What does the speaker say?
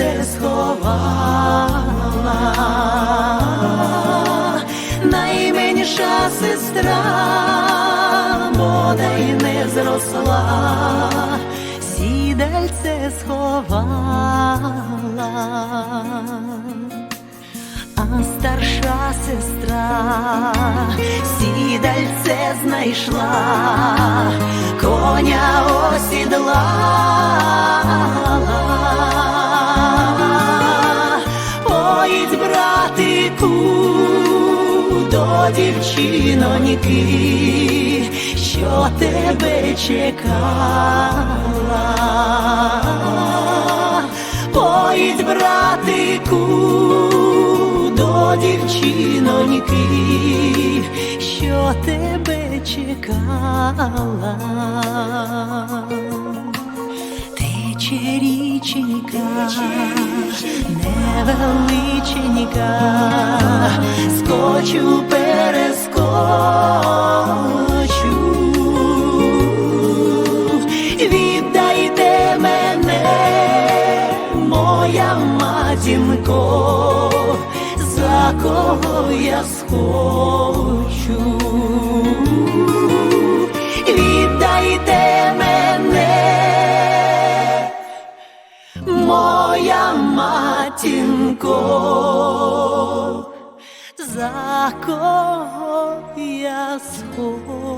сідальце сховала, найменша сестра, бодай не зросла, сідальце сховала. А старша сестра сідальце знайшла, коня осідлала. Братику, до дівчиноньки, що тебе чекала. Поїдь, братику, до дівчиноньки, що тебе чекала. Річенька, невеличенька, скочу перескочу, віддайте мене, моя матінко, за кого я схочу. Матінко, за кого я схочу.